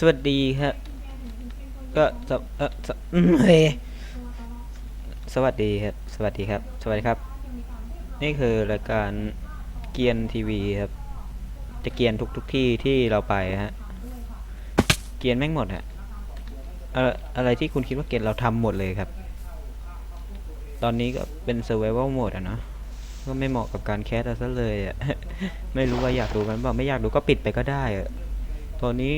สวัสดีครับ ก็สวเออสวเฮ้ยสวัสดีครับ สวัสดีครับ สวัสดีครับ นี่คือรายการเกียนทีวีครับ จะเกียนทุกทุกที่ที่เราไปฮะ เกียนแม่งหมดอะเอ่ออะไรที่คุณคิดว่าเกียนเราทำหมดเลยครับ ตอนนี้ก็เป็น survival mode อะเนาะ ก็ไม่เหมาะกับการแคสเอาซะเลยอะ ไม่รู้ว่าอยากดูกันเปล่าไม่อยากดูก็ปิดไปก็ได้อะตอนนี้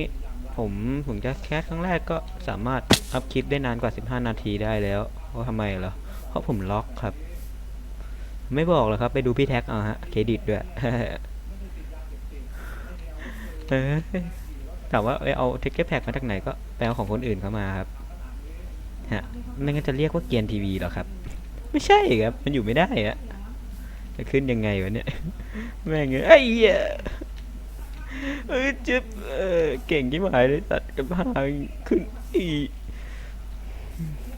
ผมผมจะแคสครั้งแรกก็สามารถอัพคลิปได้นานกว่า 15 นาทีได้แล้ว เพราะทำไมเหรอ เพราะผมล็อกครับ ไม่บอกหรอกครับ ไปดูพี่แท็กเอาฮะ เครดิตด้วยถามว่าเอ้ยเอาเทคเก็ตแพ็กมาจากไหนก็ไปเอาของคนอื่นเข้ามาครับ ฮะ ไม่งั้นจะเรียกว่าเกียนทีวีหรอครับ ไม่ใช่ครับ มันอยู่ไม่ได้อะจะขึ้นยังไงวะเนี่ย แม่งเอ้ย ไอ้เหี้ยเอ้ยเจ็บเออเก่งที่หมายเลยตัดกับพางขึ้นอี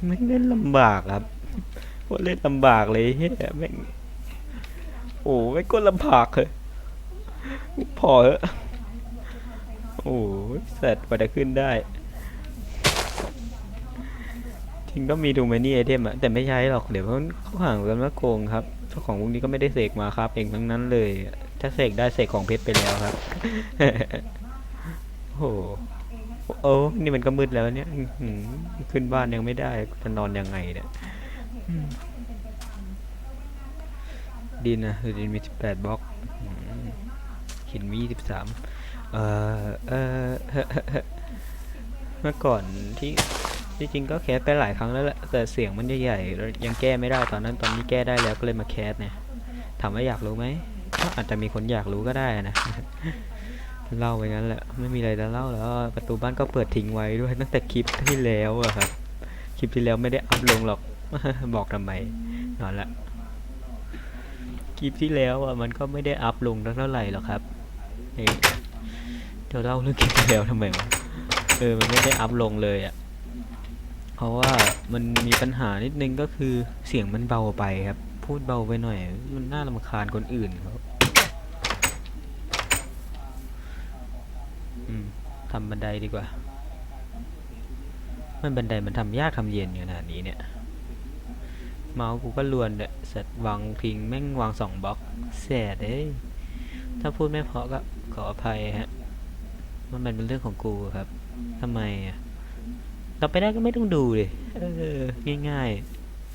ไม่งเล่นลำบากครับว่าเล่นลำบากเลยเฮียแม่งโอ้ไม่งก็ลำบากเลยพอเถอะโอ้ยเสร็จกว่าจะขึ้นได้จริงก็มีดูมานี่ไอเทมอะแต่ไม่ใช้หรอกเดี๋ยวเขาเขาห่างกันว่าโกงครับเจ้าของพวกนี้ก็ไม่ได้เสกมาครับ เองทั้งนั้นเลย ถ้าเสกได้เสกของเพชรไปแล้วครับ โอ้โหโอ้นี่มันก็มืดแล้วเนี่ยขึ้นบ้านยังไม่ได้จะนอนยังไงเนี่ยดินนะดินมีสิบแปดบล็อกหินมียี่สิบสามเออเออเมื่อก่อนที่ที่จริงก็แคสไปหลายครั้งแล้วแหละแต่เสียงมันใหญ่ๆยังแก้ไม่ได้ตอนนั้นตอนนี้แก้ได้แล้วก็เลยมาแคสเนี่ยถามว่าอยากรู้ไหม ก็อาจจะมีคนอยากรู้ก็ได้นะเล่าไปงั้นแหละไม่มีอะไรจะเล่าแล้ว ประตูบ้านก็เปิดทิ้งไว้ด้วยตั้งแต่คลิปที่แล้วอะครับคลิปที่แล้วไม่ได้อัพลงหรอกบอกทำไมนอนละคลิปที่แล้วอะมันก็ไม่ได้อัพลงเท่าไหร่หรอกครับเดี๋ยวเล่าเรื่องคลิปที่แล้วทำไมวะเออมันไม่ได้อัพลงเลยอะเพราะว่ามันมีปัญหานิดนึงก็คือเสียงมันเบาไปครับ พูดเบาไปหน่อย มันน่ารำคาญคนอื่นเขา อืม ทำบันไดดีกว่า มันบันไดมันทำยากทำเย็นขนาดนี้เนี่ย เมาส์กูก็ลวนเนี่ยเสร็จวางพิงแม่งวางสองบล็อกแสดเอ้ยถ้าพูดไม่เพาะก็ขออภัยฮะ มันเป็นเรื่องของกูครับทำไมอะเราไปได้ก็ไม่ต้องดูเลยเออง่าย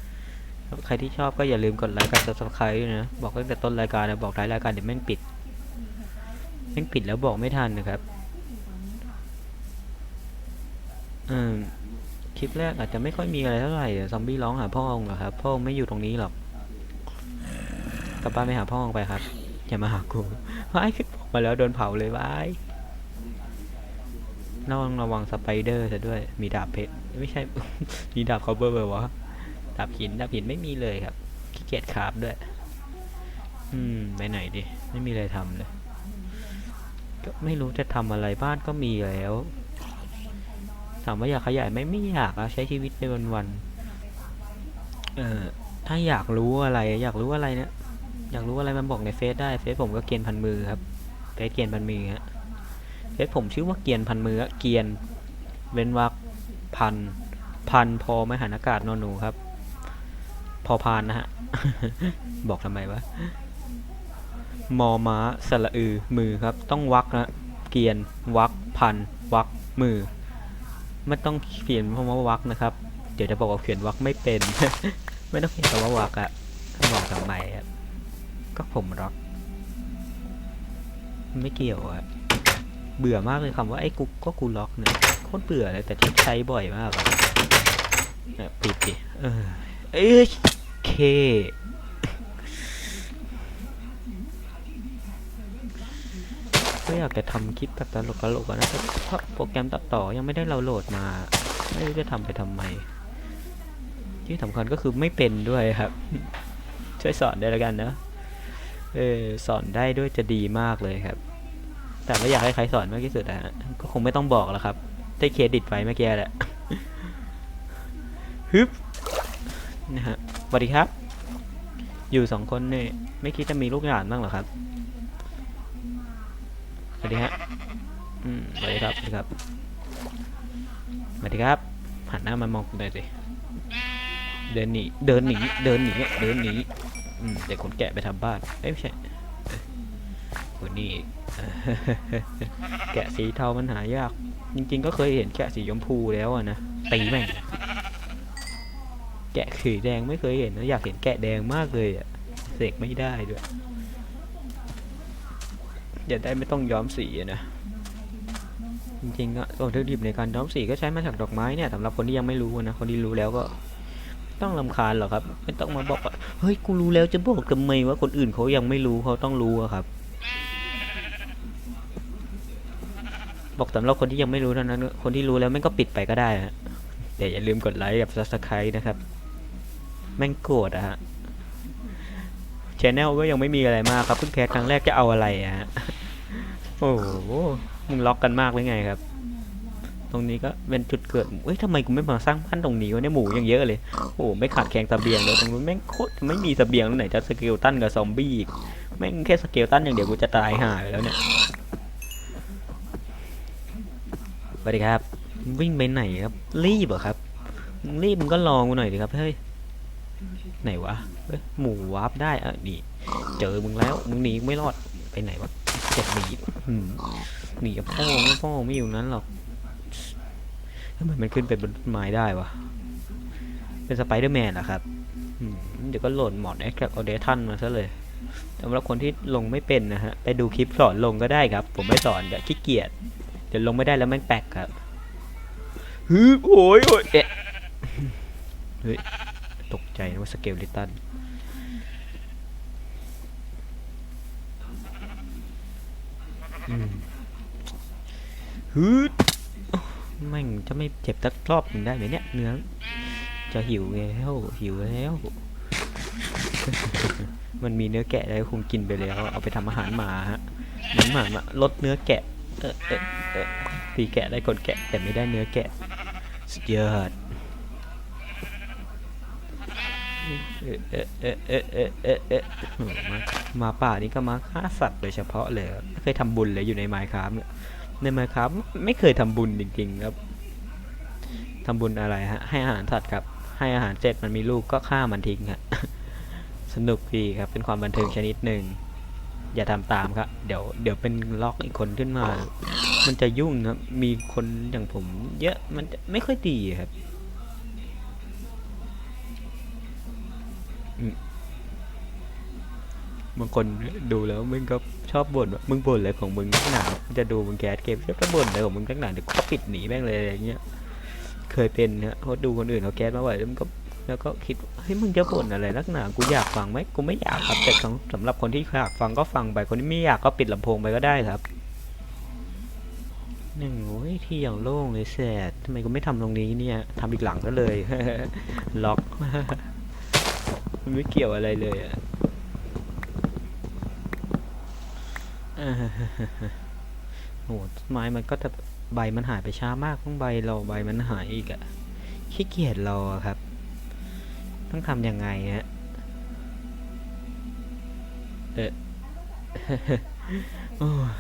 ๆ ใครที่ชอบก็อย่าลืมกดไลค์กด subscribe ด้วยนะ บอกตั้งแต่ต้นรายการนะ บอกท้ายรายการเดี๋ยวแม่งปิด แม่งปิดแล้วบอกไม่ทันนะครับ อืมคลิปแรกอาจจะไม่ค่อยมีอะไรเท่าไหร่ซอมบี้ร้องหาพ่อองค์เหรอครับ พ่อองค์ไม่อยู่ตรงนี้หรอก กลับบ้านไปหาพ่อองค์ไปครับ อย่ามาหากูว้ายขึ้นบอกมาแล้วโดนเผาเลยว้ายระวังระวังสไปเดอร์ซะด้วย มีดาบเพชร ไม่ใช่ มีดาบคอเบอร์วะ ดาบหิน ดาบหินไม่มีเลยครับ ขี้เกียจคราฟด้วย อืม ไปไหนดิ ไม่มีอะไรทำเลย ก็ไม่รู้จะทำอะไรบ้านก็มีแล้ว ถามว่าอยากขยายไหมไม่อยากอะใช้ชีวิตไปวันๆเออถ้าอยากรู้อะไร อยากรู้อะไรเนี่ยอยากรู้อะไรมันบอกในเฟซได้เฟซผมก็เกียนพันมือครับเฟซเกียนพันมือฮะเฟซผมชื่อว่าเกียนพันมือเกียน เว้นวรรคพันพันพอไม่หันอากาศนอนหนูครับ พอพานนะฮะ บอกทำไมวะมอม้าสระอือมือครับ ต้องวักนะเกียนวักพันวักมือ ไม่ต้องเขียนคำว่าวักนะครับ เดี๋ยวจะบอกว่าเขียนวักไม่เป็น ไม่ต้องเขียนคำว่าวักอะบอกทำไมอะก็ผมรัก ไม่เกี่ยวอะเบื่อมากเลยคำว่าไอ้กูก็กูล็อกเนี่ยโคตรเบื่อเลยแต่ใช้บ่อยมากอะปิดดิเออเอ้ยเค ก็อยากจะทำคลิปแบบตลกตลกๆอะนะแต่เพราะโปรแกรมตัดต่อยังไม่ได้เราโหลดมา ไม่รู้จะทำไปทำไม ที่สำคัญก็คือไม่เป็นด้วยครับ ช่วยสอนได้แล้วกันนะเออสอนได้ด้วยจะดีมากเลยครับ แต่ไม่อยากให้ใครสอนมากที่สุดอะฮะก็คงไม่ต้องบอกแล้วครับได้เครดิตไปเมื่อกี้แหละฮึบนะฮะสวัสดีครับ อยู่สองคนเนี่ยไม่คิดจะมีลูกหลานบ้างหรอครับ วัสดีฮะอืมสวัสดีครับสวัสดีครับสวัสดีครับหันหน้ามามองกูหน่อยสิเดินหนีเดินหนีเดินหนีเดินหนีอืมเด็กขนแกะไปทำบ้านเอ้ยไม่ใช่เอ้ยคนนี้แกะสีเทามันหายาก จริงๆ ก็เคยเห็นแกะสีชมพูแล้วอะนะตีแม่งแกะสีแดงไม่เคยเห็นนะอยากเห็นแกะแดงมากเลยอะเสกไม่ได้ด้วย จะได้ไม่ต้องย้อมสีนะ จริงๆอะวัตถุดิบในการย้อมสีก็ใช้มาจากดอกไม้เนี่ยสำหรับคนที่ยังไม่รู้นะ คนที่รู้แล้วก็ต้องลำคาญหรอครับ ไม่ต้องมาบอกว่าเฮ้ยกูรู้แล้วจะบอกทำไมว่าคนอื่นเขายังไม่รู้เขาต้องรู้อะครับ บอกสำหรับคนที่ยังไม่รู้เท่านั้น คนที่รู้แล้วแม่งก็ปิดไปก็ได้ฮะแต่อย่าลืมกดไลค์กับ subscribe นะครับ แม่งโกรธอะฮะชแนลก็ยังไม่มีอะไรมากครับเพิ่งแคสครั้งแรกจะเอาอะไรอะฮะ อ้โหมึงล็อกกันมากเลยไงครับ ตรงนี้ก็เป็นจุดเกิดเอ้ยทำไมกูไม่มาสร้างบ้านตรงนี้วะเนี่ยหมูยังเยอะเลย โอ้โหไม่ขาดแคลนเสบียงเลยตรงนู้นแม่งโคตรไม่มีเสบียงแล้วไหนจะสเกลตันกับซอมบี้อีกแม่งแค่สเกลตันอย่างเดียวกูจะตายห่าแล้วเนี่ยสวัสดีครับ วิ่งไปไหนครับ รีบเหรอครับ รีบมึงก็ลองกูหน่อยดิครับเฮ้ยไหนวะเฮ้ยหมูวาร์ปได้อะนี่เจอมึงแล้วมึงหนีไม่รอดไปไหนวะ จ็บหนีหืมหนีกับพ่อไม่พ่อไม่อยู่นั้นหรอกทำไมมันขึ้นไปบนต้นไม้ได้วะ เป็นสไปเดอร์แมนเหรอครับอืมเดี๋ยวก็โหลดมอดแอคแท็กออเดทันมาซะเลยสำหรับคนที่ลงไม่เป็นนะฮะ ไปดูคลิปสอนลงก็ได้ครับ ผมไม่สอนเดี๋ยวขี้เกียจ เดี๋ยวลงไม่ได้แล้วแม่งแปลกครับฮึบโอ้ยโอ้ยเอ๊ะเฮ้ยตกใจนะว่าสเกลลิตัน อืม ฮึดแม่งจะไม่เจ็บสักรอบหนึ่งได้ไหมเนี่ยเนื้อจะหิวแล้วหิวแล้ว มันมีเนื้อแกะอะไรคงกินไปแล้ว เอาไปทำอาหารหมาฮะหมือนหมามาลดเนื้อแกะเออเออเออตีแกะได้คนแกะแต่ไม่ได้เนื้อแกะสุดยอด เออเออเออเออเออเออเออโหมามาป่านี่ก็มาฆ่าสัตว์โดยเฉพาะเลยไม่เคยทำบุญเลยอยู่ในไมค์ครับเนี่ยในไมค์ครับไม่เคยทำบุญจริงๆครับทำบุญอะไรฮะ ให้อาหารสัตว์ครับ ให้อาหารเสร็จมันมีลูกก็ฆ่ามันทิ้งครับสนุกดีครับ เป็นความบันเทิงชนิดหนึ่งอย่าทำตามครับ เดี๋ยวเดี๋ยวเป็นล็อกอีกคนขึ้นมา มันจะยุ่งครับ มีคนอย่างผม เยอะมันจะไม่ค่อยดีครับ บางคนดูแล้วมึงก็ชอบบ่นว่ามึงบ่นอะไรของมึงนักหนาจะดูมึงแคสเกมชอบบ่นอะไรของมึงนักหนาเดี๋ยวก็ปิดหนีแม่งเลยอะไรเงี้ย เคยเป็นฮะเพราะดูคนอื่นเขาแคสมาบ่อยแล้วมันก็แล้วก็คิดเฮ้ยมึงจะบ่นอะไรนักหนากูอยากฟังไหมกูไม่อยากครับแต่สำหรับคนที่อยากฟังก็ฟังไปคนที่ไม่อยากก็ปิดลำโพงไปก็ได้ครับหนึ่งโอ้ยที่อย่างโล่งเลยแสดทำไมกูไม่ทำตรงนี้เนี่ยทำอีกหลังก็เลย ล็อก มันไม่เกี่ยวอะไรเลยอะอ่าโหต้นไม้มันก็จะใบมันหายไปช้ามากต้องใบราใบมันหายอีกอะขี้เกียจรอครับ ต้องทำยังไงฮะเออโอ้ย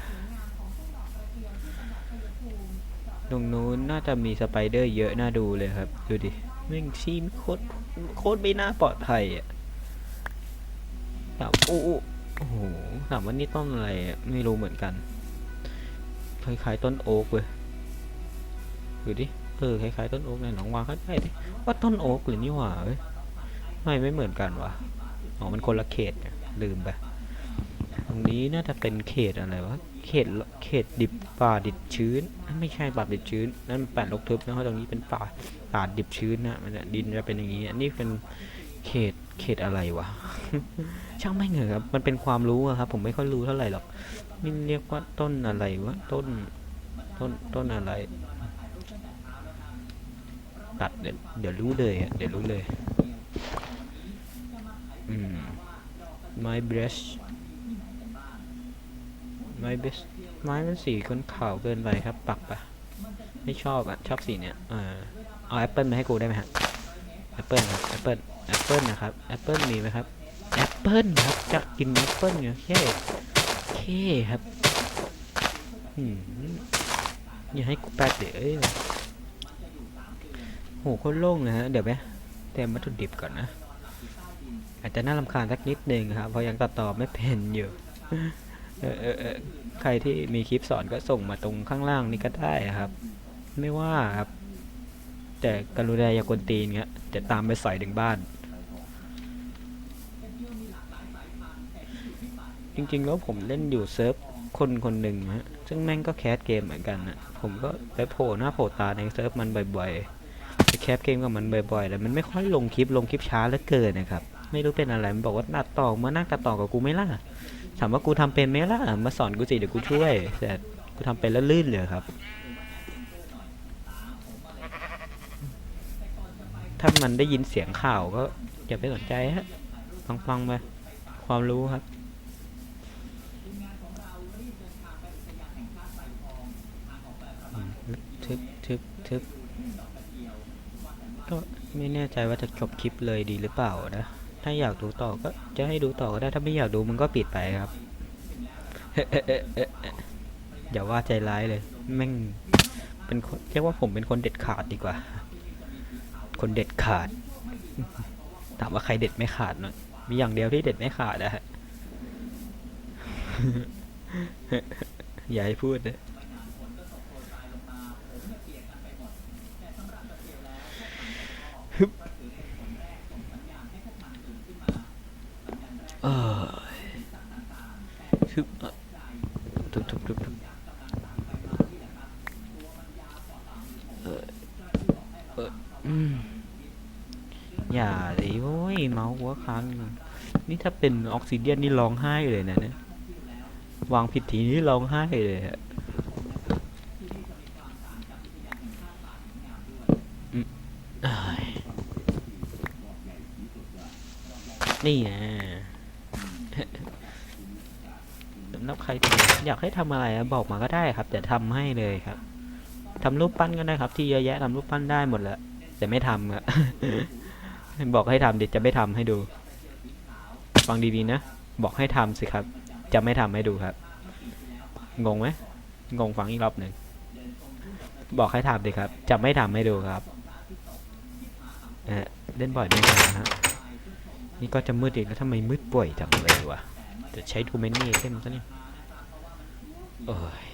ตรงนู้นน่าจะมีสไปเดอร์เยอะน่าดูเลยครับ ดูดิ แม่งชีนโคตรโคตรไม่น่าปลอดภัยอะแบบโอ้โอ้โอ้โหถามว่านี่ต้นอะไรอะไม่รู้เหมือนกันคล้ายๆต้นโอ๊กเว้ยดูดิเออคล้ายๆต้นโอ๊กในหนองวางก็ได้ดิว่าต้นโอ๊กหรือนี่หว่าเว้ยไม่ไม่เหมือนกันวะอ๋อมันคนละเขตเนี่ยลืมไปตรงนี้น่าจะเป็นเขตอะไรวะ เขตเขตดิบป่าดิบชื้น ไม่ใช่ป่าดิบชื้น นั่นมันแปดลกทึบนะเพราะตรงนี้เป็นป่าป่าดิบชื้นนะมันดินจะเป็นอย่างนี้อันนี้เป็นเขตเขตอะไรวะ ช่างไม่เหอครับ มันเป็นความรู้ครับ ผมไม่ค่อยรู้เท่าไหร่หรอกนี่เรียกว่าต้นอะไรวะต้นต้นต้นอะไร ตัดเดี๋ยวเดี๋ยวรู้เลยอะเดี๋ยวรู้เลย อืม my brush my brush ไม้มันสีคนขาวเกินไปครับ ปักปะไม่ชอบอะชอบสีเนี้ยเออเอาแอปเปิลมาให้กูได้ไหมฮะแอปเปิลครับแอปเปิลแอปเปิลนะครับแอปเปิลมีไหมครับแอปเปิลครับจะกินแอปเปิลเนี่ยแค่แค่ครับอืมอย่าให้กูแป๊กเดี๋ยวเอ้ยหโคตรโล่งเลยฮะเดี๋ยวไหมเตรียมวัตถุดิบก่อนนะ อาจจะน่ารำคาญสักนิดนึงครับเพราะยังตัดต่อไม่เป็นอยู่ เออเออเออใครที่มีคลิปสอนก็ส่งมาตรงข้างล่างนี่ก็ได้ครับ ไม่ว่าครับ แต่กรุณาอย่ากวนตีนเงี้ยจะตามไปสอยถึงบ้าน จริงๆแล้วผมเล่นอยู่เซิร์ฟคนคนหนึ่งฮะซึ่งแม่งก็แคสเกมเหมือนกันนะผมก็ไปโผล่หน้าโผล่ตาในเซิร์ฟมันบ่อยๆไปแคสเกมกับมันบ่อยๆแต่มันไม่ค่อยลงคลิปลงคลิปช้าเหลือเกินนะครับ ไม่รู้เป็นอะไรมันบอกว่าตัดต่อมานั่งตัดต่อกับกูไม่ล่ะ ถามว่ากูทำเป็นไหมล่ะ มาสอนกูสิเดี๋ยวกูช่วย แต่กูทำเป็นแล้วลื่นเลยครับ ถ้ามันได้ยินเสียงข่าวก็อย่าไปสนใจฮะ ฟังๆไปความรู้ครับทึบทึบทึบก็ไม่แน่ใจว่าจะจบคลิปเลยดีหรือเปล่านะ ถ้าอยากดูต่อก็จะให้ดูต่อก็ได้ถ้าไม่อยากดูมันก็ปิดไปครับอย่าว่าใจร้ายเลย แม่งเป็นคนเรียกว่าผมเป็นคนเด็ดขาดดีกว่า คนเด็ดขาด ถามว่าใครเด็ดไม่ขาดเนอะมีอย่างเดียวที่เด็ดไม่ขาดนะฮะอย่าให้พูดนะ เออฮึบอะทุบทุบทุบทุบเออเอออืมอย่าดิโว้ยเมาหัวค้างนี่ถ้าเป็นออกซิเดียนนี่ร้องไห้เลยนะเนี่ยวางผิดทีนี่ร้องไห้เลยอะนี่ไง สำหรับ ใครอยากให้ทำอะไรบอกมาก็ได้ครับจะทำให้เลยครับทำรูปปั้นก็ได้ครับ ที่เยอะแยะทำรูปปั้นได้หมดแหละแต่ไม่ทำอะบอกให้ทำเดี๋ยวจะไม่ทำให้ดูฟังดีๆนะบอกให้ทำสิครับ จะไม่ทำให้ดูครับ งงไหมงงฟังอีกรอบหนึ่งบอกให้ทำดิครับ จะไม่ทำให้ดูครับเเล่นบ่อยด้วยกันนะฮะนี่ก็จะมืดอีกแล้วทำไมมืดบ่อยจังเลยวะจะใช้ทูเมนนี่เท่มซะเนี่ย โอ้ย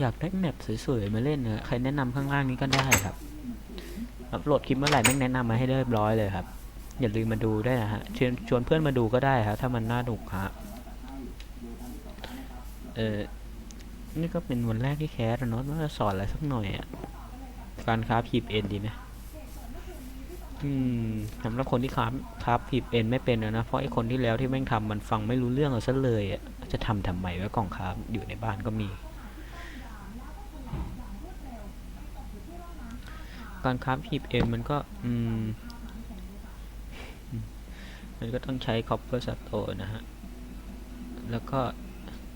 อยากได้แมปสวยๆมาเล่นนะใครแนะนำข้างล่างนี้ก็ได้ครับ อัปโหลดคลิปเมื่อไหร่แม่งแนะนำมาให้เรียบร้อยเลยครับ อย่าลืมมาดูได้วยนะฮะชวนชวนเพื่อนมาดูก็ได้ครับ ถ้ามันน่าดูฮะเออนี่ก็เป็นวันแรกที่แคสอะเนาะว่าจะสอนอะไรสักหน่อยอะ การคราฟหีบเอ็นดีไหม อืมสำหรับคนที่คราฟคราฟหีบเอ็นไม่เป็นนะ เพราะไอ้คนที่แล้วที่แม่งทำมันฟังไม่รู้เรื่องเอาซะเลยอะจะทำทำไมวะกล่องคราฟอยู่ในบ้านก็มี การคราฟหีบเอ็นมันก็ อืม มันก็ต้องใช้คอปเปอร์สโตนะฮะ แล้วก็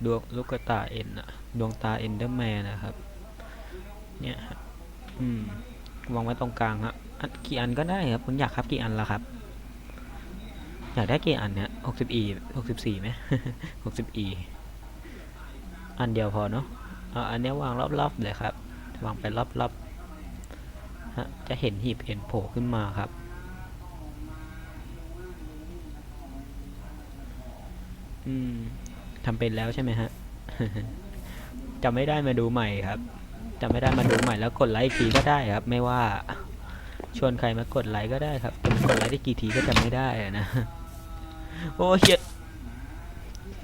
ดวงลูกตาเอ็นอะดวงตาเอ็นเดอร์แมนนะครับ เนี่ยฮะอืม วางไว้ตรงกลางฮะ กี่อันก็ได้ครับคุณอยากครับกี่อันละครับ อยากได้กี่อันเนี่ยหกสิบอีหกสิบสี่ไหมหกสิบอีอันเดียวพอเนาะเอาอันนี้วางรอบๆเลยครับ วางไปรอบๆฮะจะเห็นหีบเอ็นโผล่ขึ้นมาครับอืมทำเป็นแล้วใช่ไหมฮะจำไม่ได้มาดูใหม่ครับจำไม่ได้มาดูใหม่แล้วกดไลค์อีกทีก็ได้ครับ ไม่ว่า ชวนใครมากดไลค์ก็ได้ครับแต่มันกดไลค์ได้กี่ทีก็จำไม่ได้อะนะ โอ้เฮีย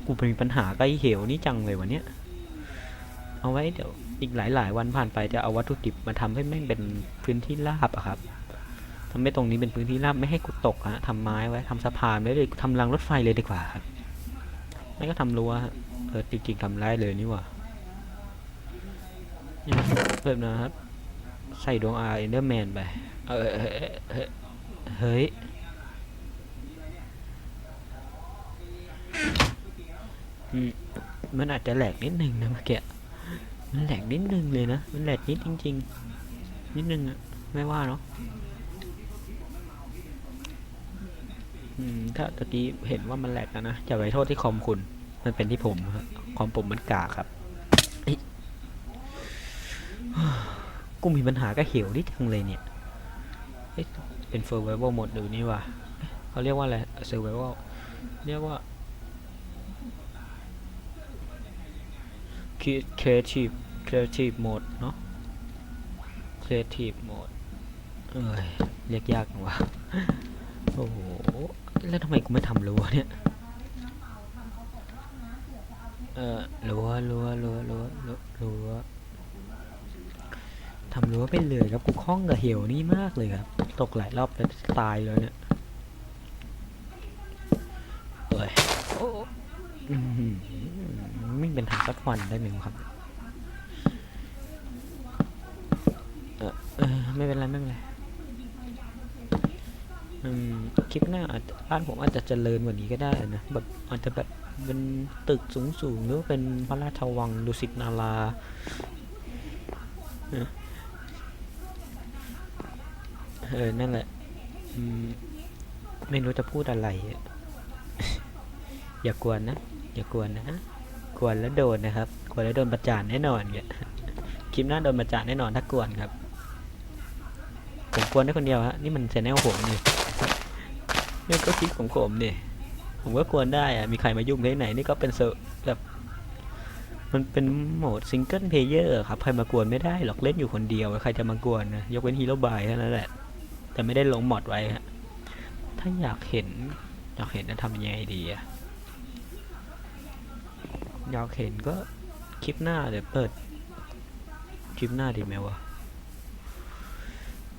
กูมีปัญหาใกล้เหวนี่จังเลยวันเนี้ย เอาไว้เดี๋ยวอีกหลาย ๆ วันผ่านไปจะเอาวัตถุดิบมาทำให้แม่งเป็นพื้นที่ราบอะครับทำให้ตรงนี้เป็นพื้นที่ราบไม่ให้กูตกฮะทำไม้ไว้ทำสะพานไว้เลยทำรางรถไฟเลยดีกว่าครับไม่ก็ทำรั้วเออจริงๆทำได้เลยนี่ว่าเนี่ยแบบนะครับ ใส่ดวงอาเอนเดอร์แมนไป เออเฮ้ย มันอาจจะแหลกนิดนึงนะเมื่อกี้ มันแหลกนิดนึงเลยนะ มันแหลกนิดจริง ๆ นิดนึงอะไม่ว่าเนาะถ้าตะกี้เห็นว่ามันแหลกอะนะอย่าไปโทษที่คอมคุณ มันเป็นที่ผมความผมมันกากครับเอ้ กูมีปัญหาก็เหวนี่จังเลยเนี่ยเอ๊ะเป็น survival mode หรือนี่วะเอ๊ะเขาเรียกว่าอะไร survival เรียกว่า Cre- creative creative mode เนอะ creative mode เอ้ยเรียกยากจังวะโอ้โห แล้วทำไมกูไม่ทำรั้วเนี่ย เออรัวรั้วรั้วรั้วรั้วรั้ว ทำรั้วไปเลยครับกูคล้องกับเหวนี่มากเลยครับ ตกหลายรอบแล้วตายแล้วเนี่ยเอ้ยโอ้อื้อหือไม่เป็นทางสักวันได้ไหมครับเออเอไม่เป็นไรไม่เป็นไรอืมคลิปหน้าอาจจะบ้านผมอาจจะเจริญกว่านี้ก็ได้นะแบบอาจจะแบบเป็นตึกสูงๆหรือว่าเป็นพระราชวังดุสิตนาราเออ เออ นั่นแหละไม่รู้จะพูดอะไร อย่ากวนนะ อย่ากวนนะกวนแล้วโดนนะครับกวนแล้วโดนประจานแน่นอนเนี่ยคลิปหน้าโดนประจานแน่นอนถ้ากวนครับ ผมกวนได้คนเดียวฮะ นี่มันชแนลผมนี่นี่ก็คลิปของผมนี่ ผมก็ควรได้อะมีใครมายุ่งที่ไหน นี่ก็เป็นเซอร์แบบมันเป็นโหมดซิงเกิลเพลเยอร์ครับ ใครมากวนไม่ได้หรอกเล่นอยู่คนเดียว ใครจะมากวนนะ ยกเว้นฮีโร่บายเท่านั้นแหละ แต่ไม่ได้ลงมอดไว้ฮะถ้าอยากเห็น อยากเห็นจะทำยังไงดีอะอยากเห็นก็คลิปหน้าเดี๋ยวเปิด คลิปหน้าดีไหมวะ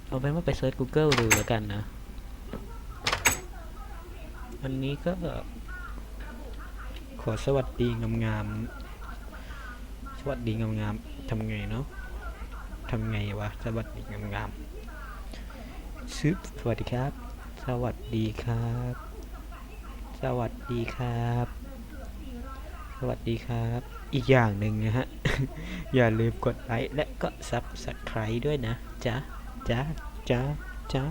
เอาเป็นว่าไปเซิร์ช Google ดูแล้วกันนะวันนี้ก็ ขอสวัสดีงามๆสวัสดีงามๆทำไงเนาะทำไงวะสวัสดีงามๆ ซึบสวัสดีครับ สวัสดีครับ สวัสดีครับ สวัสดีครับ อีกอย่างหนึ่งนะฮะ อย่าลืมกดไลค์และก็ซับสไครต์ด้วยนะจ๊ะจ๊ะจ๊ะจ๊ะ